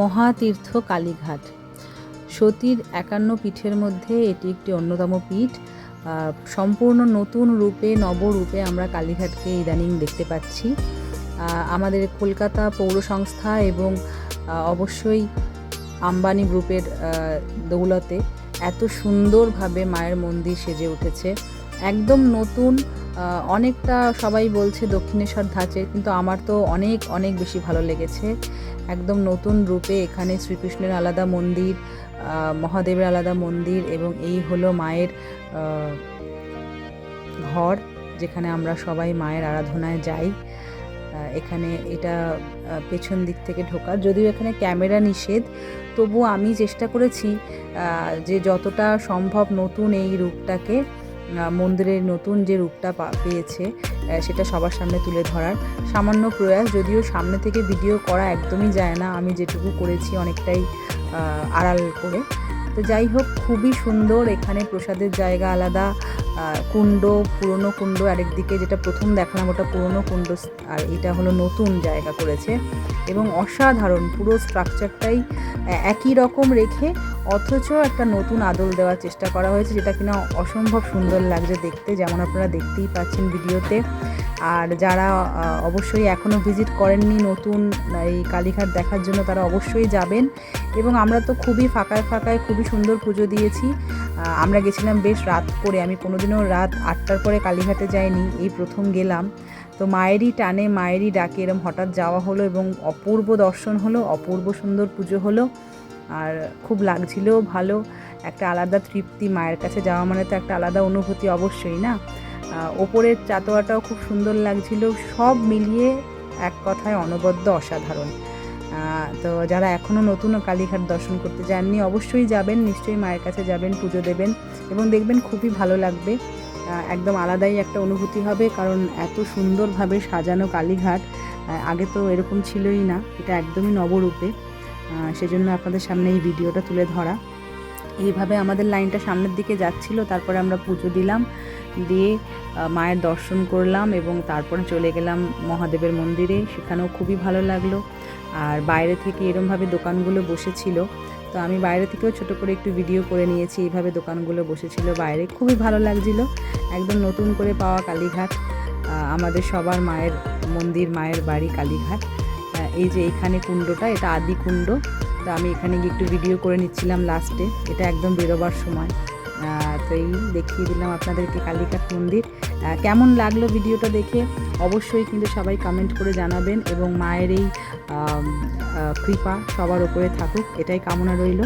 মহাতীর্থ কালীঘাট। সতীর একান্ন পীঠের মধ্যে এটি একটি অন্যতম পীঠ। সম্পূর্ণ নতুন রূপে, নবরূপে আমরা কালীঘাটকে ইদানিং দেখতে পাচ্ছি। আমাদের কলকাতা পৌর সংস্থা এবং অবশ্যই আম্বানি গ্রুপের দৌলতে এত সুন্দরভাবে মায়ের মন্দির সেজে উঠেছে। একদম নতুন অনেকটা সবাই বলছে দক্ষিণেশ্বর ধাঁচের কিন্তু আমার তো অনেক অনেক বেশি ভালো লেগেছে। একদম নতুন রূপে এখানে শ্রীকৃষ্ণের আলাদা মন্দির মহাদেবের আলাদা মন্দির এবং এই হলো মায়ের ঘর, যেখানে আমরা সবাই মায়ের আরাধনায় যাই। এখানে এটা পেছন দিক থেকে ঢোকার। যদিও এখানে ক্যামেরা নিষেধ তবু আমি চেষ্টা করেছি যে যতটা সম্ভব নতুন এই রূপটাকে মন্দিরের নতুন যে রূপটা পেয়েছে সেটা সবার সামনে তুলে ধরার সামান্য প্রয়াস। যদিও সামনে থেকে ভিডিও করা একদমই যায় না, আমি যেটুকু করেছি অনেকটাই আড়াল করে। তো যাই হোক, খুবই সুন্দর এখানে প্রসাদের জায়গা আলাদা কুণ্ড, পুরনো কুণ্ড আরেকদিকে যেটা প্রথম দেখলাম ওটা পুরনো কুণ্ড, আর এটা হলো নতুন জায়গা করেছে। এবং অসাধারণ, পুরো স্ট্রাকচারটাই একই রকম রেখে অথচ একটা নতুন আদল দেওয়ার চেষ্টা করা হয়েছে, যেটা কিনা অসম্ভব সুন্দর লাগছে দেখতে, যেমন আপনারা দেখতেই পাচ্ছেন ভিডিওতে। আর যারা অবশ্যই এখনও ভিজিট করেননি নতুন এই কালীঘাট দেখার জন্য, তারা অবশ্যই যাবেন। এবং আমরা তো খুবই ফাঁকায় ফাঁকায় খুবই সুন্দর পুজো দিয়েছি। আমরা গেছিলাম বেশ রাত করে, আমি কোনোদিনও রাত আটটার পরে কালীঘাটে যাইনি, এই প্রথম গেলাম। তো মায়েরই টানে, মায়েরই ডাকে, এরম হঠাৎ যাওয়া হলো এবং অপূর্ব দর্শন হলো, অপূর্ব সুন্দর পুজো হলো। আর খুব লাগছিলও ভালো। একটা আলাদা তৃপ্তি মায়ের কাছে যাওয়া মানে তো একটা আলাদা অনুভূতি অবশ্যই না? ওপরের চাতোয়াটাও খুব সুন্দর লাগছিল, সব মিলিয়ে এক কথায় অনবদ্য অসাধারণ। তো যারা এখনও নতুন কালীঘাট দর্শন করতে যাননি, অবশ্যই যাবেন, নিশ্চয়ই মায়ের কাছে যাবেন, পুজো দেবেন এবং দেখবেন খুবই ভালো লাগবে। একদম আলাদাই একটা অনুভূতি হবে কারণ এত সুন্দরভাবে সাজানো কালীঘাট আগে তো এরকম ছিলই না, এটা একদমই নবরূপে। সেজন্য আপনাদের সামনে এই ভিডিওটা তুলে ধরা। এইভাবে আমাদের লাইনটা সামনের দিকে যাচ্ছিল, তারপরে আমরা পুজো দিলাম, দিয়ে মায়ের দর্শন করলাম এবং তারপরে চলে গেলাম মহাদেবের মন্দিরে। সেখানেও খুবই ভালো লাগল। আর বাইরে থেকে এরমভাবে দোকানগুলো বসেছিল। তো আমি বাইরে থেকেও ছোট করে একটু ভিডিও করে নিয়েছি, এইভাবে দোকানগুলো বসেছিল বাইরে। খুবই ভালো লাগছিল। একদম নতুন করে পাওয়া কালীঘাট। আমাদের সবার মায়ের মন্দির, মায়ের বাড়ি কালীঘাট। এই যে এখানে কুণ্ডটা, এটা আদি কুণ্ড। তো আমি এখানে গিয়ে একটু ভিডিও করে নিচ্ছিলাম লাস্টে এটা একদম বেরোবার সময়। তো এই দেখিয়ে দিলাম আপনাদেরকে কালিকাট মন্দির। কেমন লাগল ভিডিওটা দেখে? অবশ্যই কিন্তু সবাই কমেন্ট করে জানাবেন এবং মায়ের এই কৃপা সবার ওপরে থাকুক। এটাই কামনা রইল।